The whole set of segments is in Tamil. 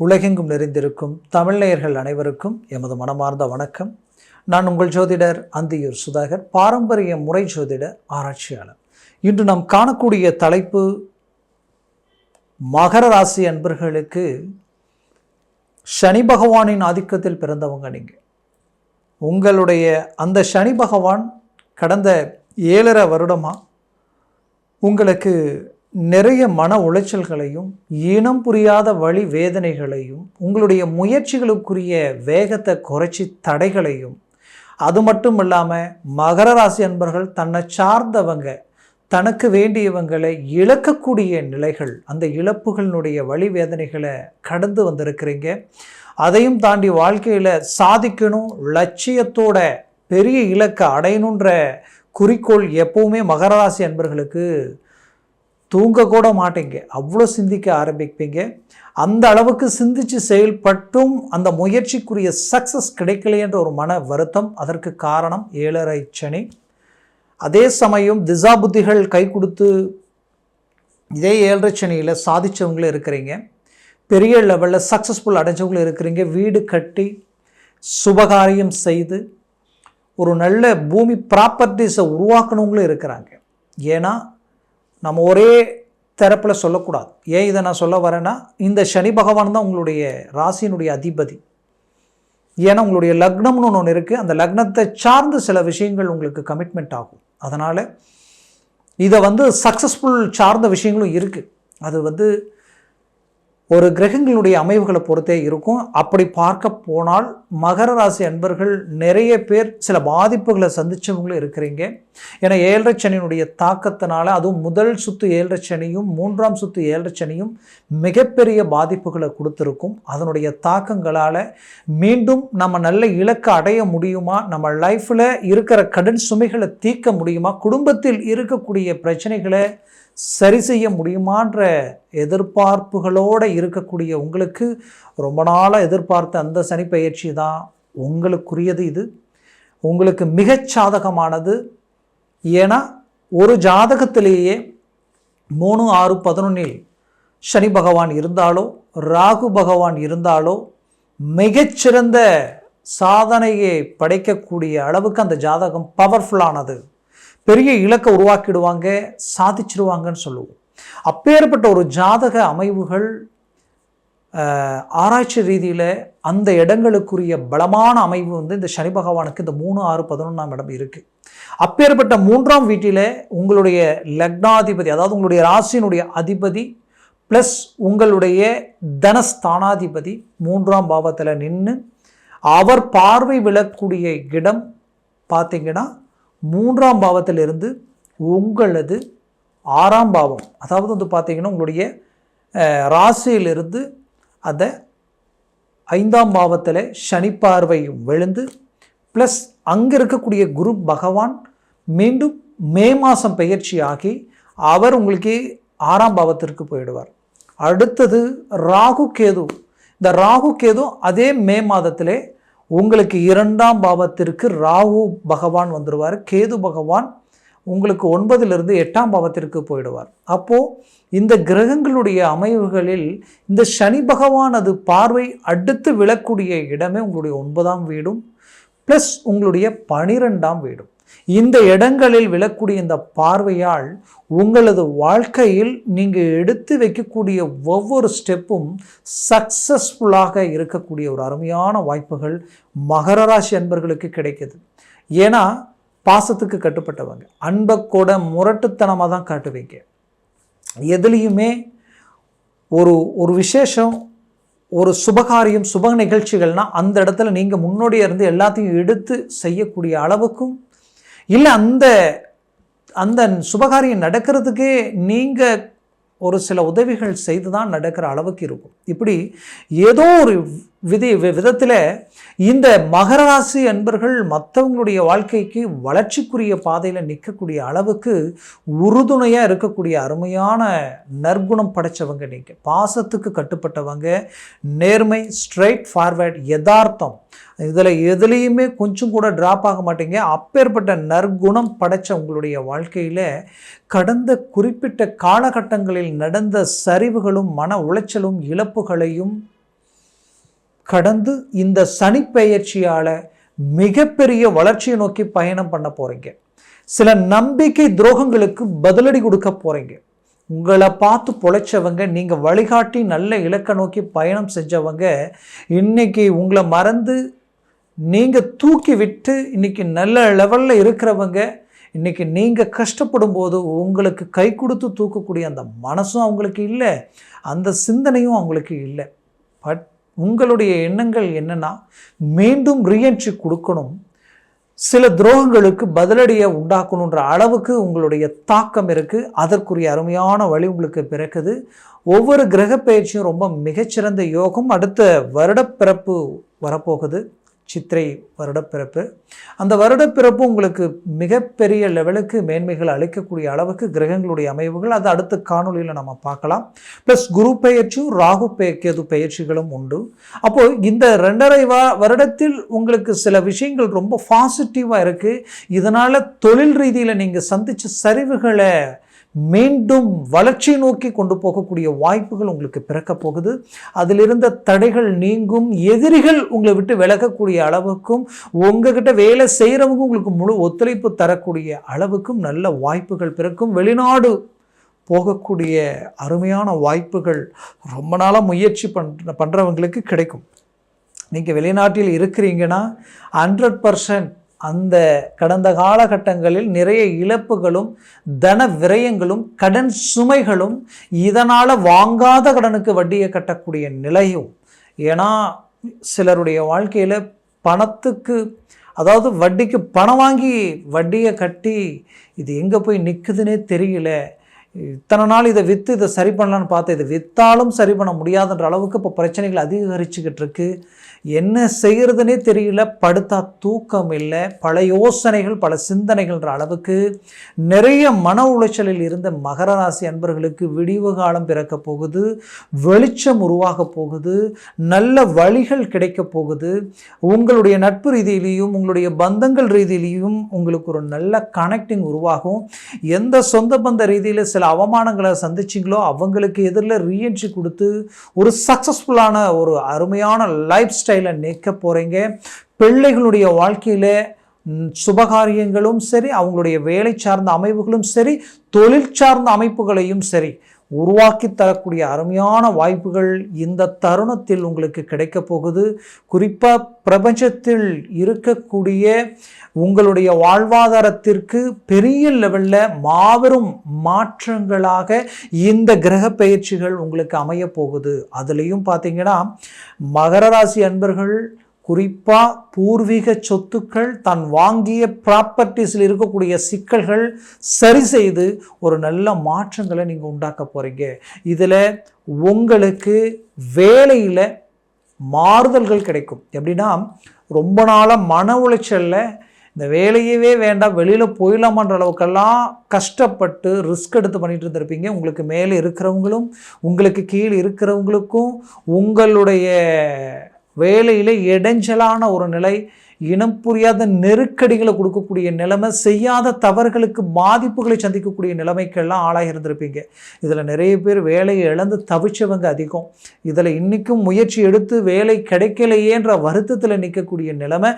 உலகெங்கும் நிறைந்திருக்கும் தமிழ்நேயர்கள் அனைவருக்கும் எமது மனமார்ந்த வணக்கம். நான் உங்கள் ஜோதிடர் அந்தியூர் சுதாகர் பாரம்பரிய முறை ஜோதிட ஆராய்ச்சியாளர். இன்று நாம் காணக்கூடிய தலைப்பு மகர ராசி அன்பர்களுக்கு சனி பகவானின் ஆதிக்கத்தில் பிறந்தவங்க நீங்கள் உங்களுடைய அந்த சனி பகவான் கடந்த ஏழரை வருடமாக உங்களுக்கு நிறைய மன உளைச்சல்களையும் இனம் புரியாத வழி வேதனைகளையும் உங்களுடைய முயற்சிகளுக்குரிய வேகத்தை குறைச்சி தடைகளையும் அது மட்டும் இல்லாமல் மகர ராசி அன்பர்கள் தன்னை சார்ந்தவங்க தனக்கு வேண்டியவங்களை இழக்கக்கூடிய நிலைகள் அந்த இழப்புகளினுடைய வழி வேதனைகளை கடந்து வந்திருக்கிறீங்க. அதையும் தாண்டி வாழ்க்கையில் சாதிக்கணும் லட்சியத்தோட பெரிய இலக்கை அடையணுன்ற குறிக்கோள் எப்பவுமே மகர ராசி அன்பர்களுக்கு தூங்கக்கூட மாட்டீங்க. அவ்வளோ சிந்திக்க ஆரம்பிப்பீங்க. அந்த அளவுக்கு சிந்தித்து செயல்பட்டும் அந்த முயற்சிக்குரிய சக்ஸஸ் கிடைக்கலையென்ற ஒரு மன வருத்தம் அதற்கு காரணம் ஏழரை சனி. அதே சமயம் திசா புத்திகள் கை கொடுத்து இதே ஏழரை சனியில் சாதித்தவங்களும் இருக்கிறீங்க. பெரிய லெவலில் சக்ஸஸ்ஃபுல் அடைஞ்சவங்களும் இருக்கிறீங்க. வீடு கட்டி சுபகாரியம் செய்து ஒரு நல்ல பூமி ப்ராப்பர்ட்டிஸை உருவாக்கணவங்களும் இருக்கிறாங்க. ஏன்னா நம்ம ஒரே தரப்பில் சொல்லக்கூடாது. ஏன் இதை நான் சொல்ல வரேன்னா இந்த சனி பகவான் தான் உங்களுடைய ராசியினுடைய அதிபதி. ஏன்னா உங்களுடைய லக்னம்னு ஒன்று இருக்குது அந்த லக்னத்தை சார்ந்து சில விஷயங்கள் உங்களுக்கு கமிட்மெண்ட் ஆகும். அதனால் இதை வந்து சக்ஸஸ்ஃபுல் சார்ந்த விஷயங்களும் இருக்குது அது வந்து ஒரு கிரகங்களுடைய அமைவுகளை பொறுத்தே இருக்கும். அப்படி பார்க்க போனால் மகர ராசி அன்பர்கள் நிறைய பேர் சில பாதிப்புகளை சந்தித்தவங்களும் இருக்கிறீங்க. ஏன்னா ஏழரை சனியினுடைய தாக்கத்தினால அதுவும் முதல் சுத்து ஏழரை சனியும் மூன்றாம் சுத்து ஏழரை சனியும் மிகப்பெரிய பாதிப்புகளை கொடுத்துருக்கும். அதனுடைய தாக்கங்களால் மீண்டும் நம்ம நல்ல இலக்கை அடைய முடியுமா? நம்ம லைஃப்பில் இருக்கிற கடன் சுமைகளை தீர்க்க முடியுமா? குடும்பத்தில் இருக்கக்கூடிய பிரச்சனைகளை சரி செய்ய முடியுமான்ற எதிர்பார்ப்புகளோடு இருக்கக்கூடிய உங்களுக்கு ரொம்ப நாளாக எதிர்பார்த்த அந்த சனி பயிற்சி தான். உங்களுக்குரியது இது. உங்களுக்கு மிகச் சாதகமானது. ஏன்னா ஒரு ஜாதகத்திலேயே மூணு ஆறு பதினொன்னில் சனி பகவான் இருந்தாலோ ராகு பகவான் இருந்தாலோ மிகச்சிறந்த சாதனையை படைக்கக்கூடிய அளவுக்கு அந்த ஜாதகம் பவர்ஃபுல்லானது பெரிய இலக்கை உருவாக்கிடுவாங்க சாதிச்சிருவாங்கன்னு சொல்லுவோம். அப்பேற்பட்ட ஒரு ஜாதக அமைவுகள் ஆராய்ச்சி ரீதியில் அந்த இடங்களுக்குரிய பலமான அமைவு வந்து இந்த சனி பகவானுக்கு இந்த மூணு ஆறு பதினொன்றாம் இடம் இருக்குது அப்பேற்பட்ட மூன்றாம் வீட்டில் உங்களுடைய லக்னாதிபதி அதாவது உங்களுடைய ராசியினுடைய அதிபதி ப்ளஸ் உங்களுடைய தனஸ்தானாதிபதி மூன்றாம் பாவத்தில் நின்று அவர் பார்வை விழக்கூடிய இடம் பார்த்தீங்கன்னா மூன்றாம் பாவத்திலிருந்து உங்களது ஆறாம் பாவம். அதாவது வந்து பார்த்தீங்கன்னா உங்களுடைய ராசியிலிருந்து அதை ஐந்தாம் பாவத்தில் சனி விழுந்து ப்ளஸ் அங்கே இருக்கக்கூடிய குரு பகவான் மீண்டும் மே மாதம் பயிற்சி ஆகி அவர் உங்களுக்கு ஆறாம் பாவத்திற்கு போயிடுவார். அடுத்தது ராகு கேது. இந்த ராகு கேது அதே மே மாதத்திலே உங்களுக்கு இரண்டாம் பாவத்திற்கு ராகு பகவான் வந்துடுவார் கேது பகவான் உங்களுக்கு ஒன்பதிலிருந்து எட்டாம் பாவத்திற்கு போயிடுவார். அப்போது இந்த கிரகங்களுடைய அமைவுகளில் இந்த சனி பகவானது பார்வை அடுத்து விழக்கூடிய இடமே உங்களுடைய ஒன்பதாம் வீடும் ப்ளஸ் உங்களுடைய பனிரெண்டாம் வீடும். இந்த இடங்களில் விழக்கூடிய இந்த பார்வையால் உங்களது வாழ்க்கையில் நீங்கள் எடுத்து வைக்கக்கூடிய ஒவ்வொரு ஸ்டெப்பும் சக்ஸஸ்ஃபுல்லாக இருக்கக்கூடிய ஒரு அருமையான வாய்ப்புகள் மகர ராசி அன்பர்களுக்கு கிடைக்கிது. ஏன்னா பாசத்துக்கு கட்டுப்பட்டவங்க. அன்பை கூட முரட்டுத்தனமாக தான் காட்டுவீங்க. எதுலேயுமே ஒரு ஒரு விசேஷம் ஒரு சுபகாரியம் சுப நிகழ்ச்சிகள்னால் அந்த இடத்துல நீங்கள் முன்னோடியாக இருந்து எல்லாத்தையும் எடுத்து செய்யக்கூடிய அளவுக்கும் இல்லை அந்த அந்த சுபகாரியம் நடக்கிறதுக்கே நீங்கள் ஒரு சில உதவிகள் செய்து தான் நடக்கிற அளவுக்கு இருக்கும். இப்படி ஏதோ ஒரு விதி விதத்தில் இந்த மகர ராசி அன்பர்கள் மற்றவங்களுடைய வாழ்க்கைக்கு வளர்ச்சிக்குரிய பாதையில் நிற்கக்கூடிய அளவுக்கு உறுதுணையாக இருக்கக்கூடிய அருமையான நற்குணம் படைத்தவங்க நீங்கள் பாசத்துக்கு கட்டுப்பட்டவங்க நேர்மை ஸ்ட்ரைட் ஃபார்வேர்ட் யதார்த்தம். இதில் எதுலேயுமே கொஞ்சம் கூட ட்ராப் ஆக மாட்டீங்க. அப்பேற்பட்ட நற்குணம் படைத்த உங்களுடைய வாழ்க்கையில் கடந்த குறிப்பிட்ட காலகட்டங்களில் நடந்த சரிவுகளும் மன உளைச்சலும் இழப்புகளையும் கடந்து இந்த சனிப்பெயர்ச்சியால் மிகப்பெரிய வளர்ச்சியை நோக்கி பயணம் பண்ண போகிறீங்க சில நம்பிக்கை துரோகங்களுக்கு பதிலடி கொடுக்க போகிறீங்க உங்களை பார்த்து பொழைச்சவங்க நீங்கள் வழிகாட்டி நல்ல இலக்கை நோக்கி பயணம் செஞ்சவங்க இன்றைக்கி உங்களை மறந்து நீங்கள் தூக்கி விட்டு இன்னைக்கு நல்ல லெவலில் இருக்கிறவங்க இன்றைக்கி நீங்கள் கஷ்டப்படும் போது உங்களுக்கு கை கொடுத்து தூக்கக்கூடிய அந்த மனசும் அவங்களுக்கு இல்லை அந்த சிந்தனையும் அவங்களுக்கு இல்லை. பட் உங்களுடைய எண்ணங்கள் என்னென்னா மீண்டும் ரீஎன்ட்ரி கொடுக்கணும். சில துரோகங்களுக்கு பதிலடியை உண்டாக்கணுன்ற அளவுக்கு உங்களுடைய தாக்கம் இருக்குது அதற்குரிய அருமையான வழி உங்களுக்கு பிறக்குது. ஒவ்வொரு கிரக பயிற்சியும் ரொம்ப மிகச்சிறந்த யோகம். அடுத்த வருடப்பிறப்பு வரப்போகுது. சித்திரை வருடப்பிறப்பு. அந்த வருடப்பிறப்பு உங்களுக்கு மிகப்பெரிய லெவலுக்கு மேன்மைகள் அளிக்கக்கூடிய அளவுக்கு கிரகங்களுடைய அமைவுகள். அது அடுத்த காணொலியில் நம்ம பார்க்கலாம். ப்ளஸ் குரு பெயர்ச்சியும் ராகு கேது பயிற்சிகளும் உண்டு. அப்போது இந்த ரெண்டரை வா வருடத்தில் உங்களுக்கு சில விஷயங்கள் ரொம்ப பாசிட்டிவாக இருக்குது இதனால் தொழில் ரீதியில் நீங்கள் சந்தித்த சரிவுகளை மீண்டும் வளர்ச்சி நோக்கி கொண்டு போகக்கூடிய வாய்ப்புகள் உங்களுக்கு பிறக்க போகுது. அதிலிருந்த தடைகள் நீங்கும் எதிரிகள் உங்களை விட்டு விலகக்கூடிய அளவுக்கும் உங்ககிட்ட வேலை செய்கிறவங்க உங்களுக்கு முழு ஒத்துழைப்பு தரக்கூடிய அளவுக்கும் நல்ல வாய்ப்புகள் பிறக்கும். வெளிநாடு போகக்கூடிய அருமையான வாய்ப்புகள் ரொம்ப நாளாக முயற்சி பண்ற பண்ணுறவங்களுக்கு கிடைக்கும். நீங்கள் வெளிநாட்டில் இருக்கிறீங்கன்னா ஹண்ட்ரட் பர்சன்ட் அந்த கடந்த காலகட்டங்களில் நிறைய இழப்புகளும் தன விரயங்களும் கடன் சுமைகளும் இதனால் வாங்காத கடனுக்கு வட்டியை கட்டக்கூடிய நிலையும். ஏன்னா சிலருடைய வாழ்க்கையில் பணத்துக்கு அதாவது வட்டிக்கு பணம் வாங்கி வட்டியை கட்டி இது எங்கே போய் நிற்குதுன்னே தெரியல. இத்தனை நாள் இதை விற்று இதை சரி பண்ணலான்னு பார்த்தேன் இதை விற்றாலும் சரி பண்ண முடியாதுன்ற அளவுக்கு இப்போ பிரச்சனைகள் அதிகரிச்சுக்கிட்டு இருக்கு. என்ன செய்கிறதுனே தெரியல. படுத்தா தூக்கம் இல்லை. பல யோசனைகள் பல சிந்தனைகள்ன்ற அளவுக்கு நிறைய மன உளைச்சலில் இருந்த மகர ராசி அன்பர்களுக்கு விடிவு காலம் பிறக்க போகுது. வெளிச்சம் உருவாக போகுது. நல்ல வழிகள் கிடைக்க போகுது. உங்களுடைய நட்பு ரீதியிலையும் உங்களுடைய பந்தங்கள் ரீதியிலையும் உங்களுக்கு ஒரு நல்ல கனெக்டிங் உருவாகும். எந்த சொந்த பந்த ரீதியில் சில அவமானங்களை சந்திச்சிங்களோ அவங்களுக்கு எதிரில் ரீஎன்ட்ரி கொடுத்து ஒரு சக்ஸஸ்ஃபுல்லான ஒரு அருமையான லைஃப் ஸ்டைலை நிற்க போகிறீங்க பிள்ளைகளுடைய வாழ்க்கையில் சுபகாரியங்களும் சரி அவங்களுடைய வேலை சார்ந்த அமைப்புகளும் சரி தொழில் சார்ந்த அமைப்புகளையும் சரி உருவாக்கி தரக்கூடிய அருமையான வாய்ப்புகள் இந்த தருணத்தில் உங்களுக்கு கிடைக்க போகுது. குறிப்பாக பிரபஞ்சத்தில் இருக்கக்கூடிய உங்களுடைய வாழ்வாதாரத்திற்கு பெரிய லெவலில் மாபெரும் மாற்றங்களாக இந்த கிரக பயிற்சிகள் உங்களுக்கு அமைய போகுது. அதுலேயும் பார்த்தீங்கன்னா மகர ராசி அன்பர்கள் குறிப்பாக பூர்வீக சொத்துக்கள் தான் வாங்கிய ப்ராப்பர்ட்டிஸில் இருக்கக்கூடிய சிக்கல்கள் சரி செய்து ஒரு நல்ல மாற்றங்களை நீங்கள் உண்டாக்க போகிறீங்க இதில் உங்களுக்கு வேலையில் மாறுதல்கள் கிடைக்கும். எப்படின்னா ரொம்ப நாளாக மன உளைச்சலில் இந்த வேலையவே வேண்டாம் வெளியில் போயிடலாமான்ற அளவுக்கெல்லாம் கஷ்டப்பட்டு ரிஸ்க் எடுத்து பண்ணிட்டு இருந்திருப்பீங்க. உங்களுக்கு மேலே இருக்கிறவங்களும் உங்களுக்கு கீழே இருக்கிறவங்களுக்கும் உங்களுடைய வேலையில் இடைஞ்சலான ஒரு நிலை இனம் புரியாத நெருக்கடிகளை கொடுக்கக்கூடிய நிலைமை செய்யாத தவறுகளுக்கு பாதிப்புகளை சந்திக்கக்கூடிய நிலைமைக்கெல்லாம் ஆளாக இருந்திருப்பீங்க. இதில் நிறைய பேர் வேலையை இழந்து தவிச்சவங்க அதிகம். இதில் இன்றைக்கும் முயற்சி எடுத்து வேலை கிடைக்கலையேன்ற வருத்தத்தில் நிற்கக்கூடிய நிலைமை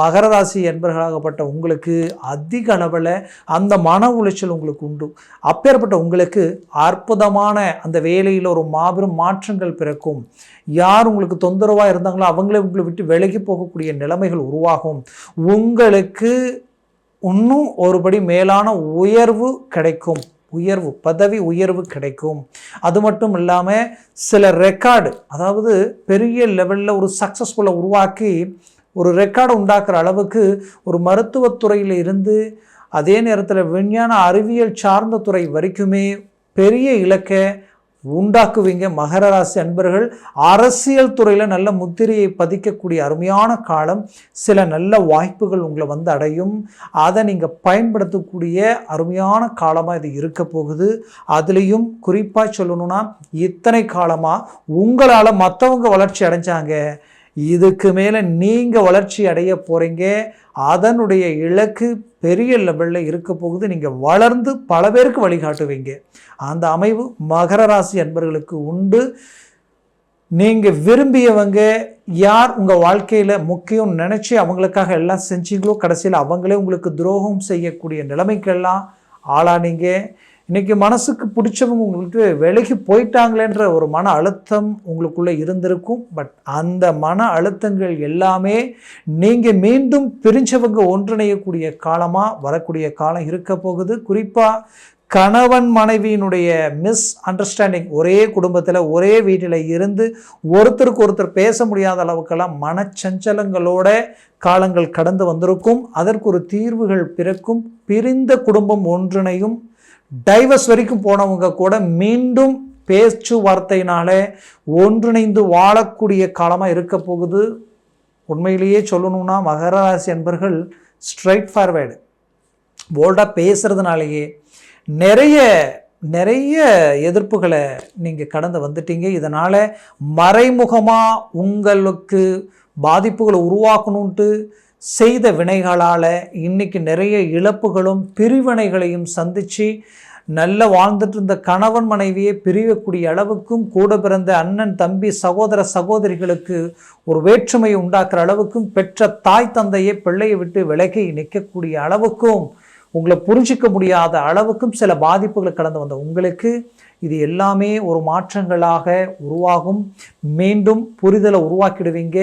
மகர ராசி என்பர்களாகப்பட்ட உங்களுக்கு அதிக அளவில் அந்த மன உளைச்சல் உங்களுக்கு உண்டு. அப்பேற்பட்ட உங்களுக்கு அற்புதமான அந்த வேலையில் ஒரு மாபெரும் மாற்றங்கள் பிறக்கும். யார் உங்களுக்கு தொந்தரவாக இருந்தாங்களோ அவங்களே உங்களை விட்டு விலகி போகக்கூடிய நிலைமைகள் உருவாகும். உங்களுக்கு இன்னும் ஒருபடி மேலான உயர்வு கிடைக்கும். உயர்வு பதவி உயர்வு கிடைக்கும். அது மட்டும் இல்லாமல் சில ரெக்கார்டு அதாவது பெரிய லெவலில் ஒரு சக்ஸஸ்ஃபுல்லை உருவாக்கி ஒரு ரெக்கார்டு உண்டாக்குற அளவுக்கு ஒரு மருத்துவத்துறையில் இருந்து அதே நேரத்தில் விஞ்ஞான அறிவியல் சார்ந்த துறை வரைக்குமே பெரிய இலக்கை உண்டாக்குவீங்க. மகர ராசி அன்பர்கள் அரசியல் துறையில் நல்ல முத்திரையை பதிக்கக்கூடிய அருமையான காலம். சில நல்ல வாய்ப்புகள் உங்களை வந்து அடையும். அதை நீங்கள் பயன்படுத்தக்கூடிய அருமையான காலமாக இது இருக்க போகுது. அதுலேயும் குறிப்பாக சொல்லணும்னா இத்தனை காலமாக உங்களால் மற்றவங்க வளர்ச்சி அடைஞ்சாங்க. இதுக்கு மேலே நீங்கள் வளர்ச்சி அடைய போகிறீங்க அதனுடைய இலக்கு பெரிய லெவலில் இருக்க போகுது. நீங்கள் வளர்ந்து பல பேருக்கு வழிகாட்டுவீங்க. அந்த அமைவு மகர ராசி அன்பர்களுக்கு உண்டு. நீங்கள் விரும்பியவங்க யார் உங்கள் வாழ்க்கையில் முக்கியம் நினச்சி அவங்களுக்காக எல்லாம் செஞ்சீங்களோ கடைசியில் அவங்களே உங்களுக்கு துரோகம் செய்யக்கூடிய நிலைமைக்கெல்லாம் ஆளானீங்க. இன்றைக்கி மனசுக்கு பிடிச்சவங்க உங்களுக்கு விலகி போயிட்டாங்களேன்ற ஒரு மன அழுத்தம் உங்களுக்குள்ளே இருந்திருக்கும். பட் அந்த மன அழுத்தங்கள் எல்லாமே நீங்கள் மீண்டும் பிரிஞ்சவங்க ஒன்றிணையக்கூடிய காலமாக வரக்கூடிய காலம் இருக்க போகுது. குறிப்பாக கணவன் மனைவியினுடைய மிஸ் அண்டர்ஸ்டாண்டிங் ஒரே குடும்பத்தில் ஒரே வீட்டில் இருந்து ஒருத்தருக்கு ஒருத்தர் பேச முடியாத அளவுக்கெல்லாம் மனச்சஞ்சலங்களோட காலங்கள் கடந்து வந்திருக்கும். அதற்கு ஒரு தீர்வுகள் பிறக்கும். பிரிந்த குடும்பம் ஒன்றிணையும். டைவர்ஸ் வரைக்கும் போனவங்க கூட மீண்டும் பேச்சுவார்த்தையினாலே ஒன்றிணைந்து வாழக்கூடிய காலமாக இருக்க போகுது. உண்மையிலேயே சொல்லணும்னா மகர ராசி அன்பர்கள் ஸ்ட்ரைட் ஃபார்வேர்டு போல்டாக பேசுகிறதுனாலேயே நிறைய நிறைய எதிர்ப்புகளை நீங்கள் கடந்து வந்துட்டீங்க. இதனால் மறைமுகமாக உங்களுக்கு பாதிப்புகளை உருவாக்கணுன்ட்டு செய்த வினைகளால் இன்றைக்கி நிறைய இழப்புகளும் பிரிவினைகளையும் சந்தித்து நல்ல வாழ்ந்துட்டு இருந்த கணவன் மனைவியை பிரிவக்கூடிய அளவுக்கும் கூட பிறந்த அண்ணன் தம்பி சகோதர சகோதரிகளுக்கு ஒரு வேற்றுமையை உண்டாக்குற அளவுக்கும் பெற்ற தாய் தந்தையை பிள்ளையை விட்டு விலகி நிற்கக்கூடிய அளவுக்கும் உங்களை புரிஞ்சிக்க முடியாத அளவுக்கும் சில பாதிப்புகளை கடந்து வந்த உங்களுக்கு. இது எல்லாமே ஒரு மாற்றங்களாக உருவாகும். மீண்டும் புரிதலை உருவாக்கிடுவீங்க.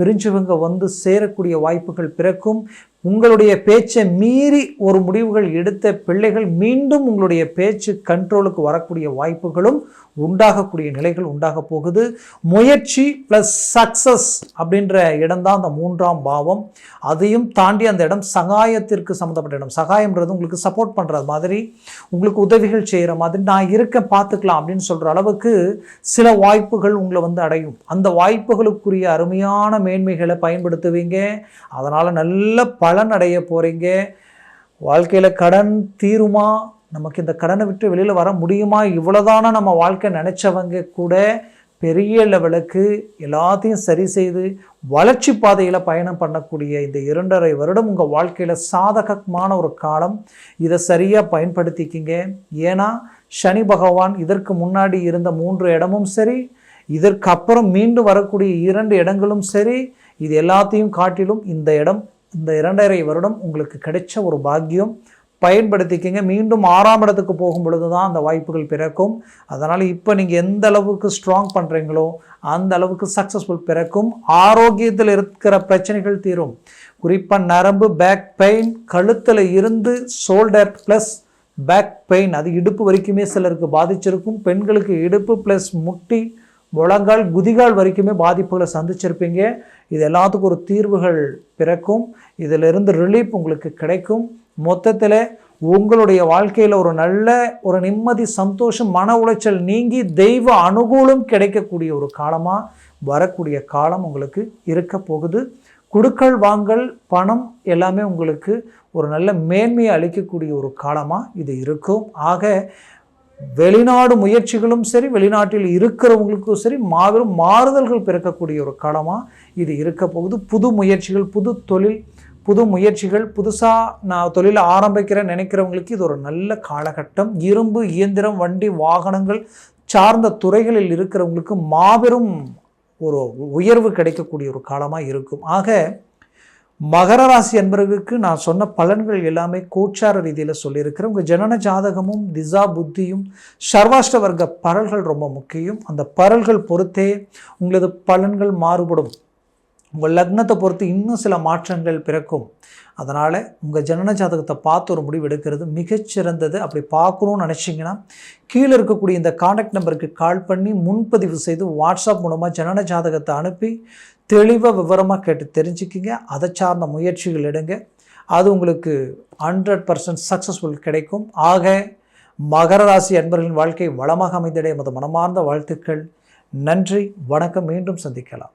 பிரிஞ்சவங்க வந்து சேரக்கூடிய வாய்ப்புகள் பிறக்கும். உங்களுடைய பேச்சை மீறி ஒரு முடிவுகள் எடுத்த பிள்ளைகள் மீண்டும் உங்களுடைய பேச்சு கண்ட்ரோலுக்கு வரக்கூடிய வாய்ப்புகளும் உண்டாகக்கூடிய நிலைகள் உண்டாக போகுது. முயற்சி ப்ளஸ் சக்சஸ் அப்படின்ற இடம் தான் அந்த மூன்றாம் பாவம். அதையும் தாண்டி அந்த இடம் சகாயத்திற்கு சம்மந்தப்பட்ட இடம். சகாயம்ன்றது உங்களுக்கு சப்போர்ட் பண்ணுற மாதிரி உங்களுக்கு உதவிகள் செய்கிற மாதிரி நான் இருக்க பார்த்துக்கலாம் அப்படின்னு சொல்கிற அளவுக்கு சில வாய்ப்புகள் உங்களை வந்து அடையும். அந்த வாய்ப்புகளுக்குரிய அருமையான மேன்மைகளை பயன்படுத்துவீங்க. அதனால் நல்ல பலன் அடைய போகிறீங்க வாழ்க்கையில் கடன் தீருமா? நமக்கு இந்த கடனை விட்டு வெளியில் வர முடியுமா? இவ்வளோதான நம்ம வாழ்க்கை நினச்சவங்க கூட பெரிய லெவலுக்கு எல்லாத்தையும் சரி செய்து வளர்ச்சி பாதையில் பயணம் பண்ணக்கூடிய இந்த இரண்டரை வருடம் உங்கள் வாழ்க்கையில் சாதகமான ஒரு காலம். இதை சரியாக பயன்படுத்திக்கிங்க. ஏன்னா சனி பகவான் இதற்கு முன்னாடி இருந்த மூன்று இடமும் சரி இதற்கு அப்புறம் மீண்டும் வரக்கூடிய இரண்டு இடங்களும் சரி இது எல்லாத்தையும் காட்டிலும் இந்த இடம் இந்த இரண்டரை வருடம் உங்களுக்கு கிடைச்ச ஒரு பாக்கியம். பயன்படுத்திக்கிங்க. மீண்டும் ஆறாம் இடத்துக்கு போகும் பொழுது தான் அந்த வாய்ப்புகள் பிறக்கும். அதனால் இப்போ நீங்கள் எந்த அளவுக்கு ஸ்ட்ராங் பண்ணுறீங்களோ அந்த அளவுக்கு சக்ஸஸ்ஃபுல் பிறக்கும். ஆரோக்கியத்தில் இருக்கிற பிரச்சனைகள் தீரும். குறிப்பாக நரம்பு பேக் பெயின் கழுத்தில் இருந்து ஷோல்டர் ப்ளஸ் பேக் பெயின் அது இடுப்பு வரைக்குமே சிலருக்கு பாதிச்சிருக்கும். பெண்களுக்கு இடுப்பு ப்ளஸ் முட்டி முழங்கால் குதிகால் வரைக்குமே பாதிப்புகளை சந்திச்சிருப்பீங்க. இது எல்லாத்துக்கும் ஒரு தீர்வுகள் பிறக்கும். இதிலிருந்து ரிலீஃப் உங்களுக்கு கிடைக்கும். மொத்தத்தில் உங்களுடைய வாழ்க்கையில் ஒரு நல்ல ஒரு நிம்மதி சந்தோஷம் மன உளைச்சல் நீங்கி தெய்வ அனுகூலம் கிடைக்கக்கூடிய ஒரு காலமாக வரக்கூடிய காலம் உங்களுக்கு இருக்க போகுது. குடுக்கல் வாங்கல் பணம் எல்லாமே உங்களுக்கு ஒரு நல்ல மேன்மையை அளிக்கக்கூடிய ஒரு காலமாக இது இருக்கும். ஆக வெளிநாடு முயற்சிகளும் சரி வெளிநாட்டில் இருக்கிறவங்களுக்கும் சரி மாபெரும் மாறுதல்கள் பிறக்கக்கூடிய ஒரு காலமாக இது இருக்க போகுது. புது முயற்சிகள் புது தொழில் புது முயற்சிகள் புதுசாக நான் தொழிலை ஆரம்பிக்கிற நினைக்கிறவங்களுக்கு இது ஒரு நல்ல காலகட்டம். இரும்பு இயந்திரம் வண்டி வாகனங்கள் சார்ந்த துறைகளில் இருக்கிறவங்களுக்கு மாபெரும் ஒரு உயர்வு கிடைக்கக்கூடிய ஒரு காலமாக இருக்கும். ஆக மகர ராசி என்பவர்களுக்கு நான் சொன்ன பலன்கள் எல்லாமே கோச்சார ரீதியில் சொல்லியிருக்கிறேன். உங்கள் ஜனன ஜாதகமும் திசா புத்தியும் சர்வாஷ்ட வர்க்க பரல்கள் ரொம்ப முக்கியம். அந்த பரல்கள் பொறுத்தே உங்களது பலன்கள் மாறுபடும். உங்கள் லக்னத்தை பொறுத்து இன்னும் சில மாற்றங்கள் பிறக்கும். அதனால் உங்கள் ஜனன ஜாதகத்தை பார்த்து ஒரு முடிவு எடுக்கிறது மிகச்சிறந்தது. அப்படி பார்க்கணும்னு நினச்சிங்கன்னா கீழே இருக்கக்கூடிய இந்த காண்டாக்ட் நம்பருக்கு கால் பண்ணி முன்பதிவு செய்து வாட்ஸ்அப் மூலமாக ஜனன ஜாதகத்தை அனுப்பி தெளிவாக விவரமாக கேட்டு தெரிஞ்சுக்கிங்க. அதை சார்ந்த முயற்சிகள் எடுங்க. அது உங்களுக்கு ஹண்ட்ரட் பர்சன்ட் சக்ஸஸ்ஃபுல் கிடைக்கும். ஆக மகர ராசி அன்பர்களின் வாழ்க்கை வளமாக அமைந்திட எமது மனமார்ந்த வாழ்த்துக்கள். நன்றி வணக்கம். மீண்டும் சந்திக்கலாம்.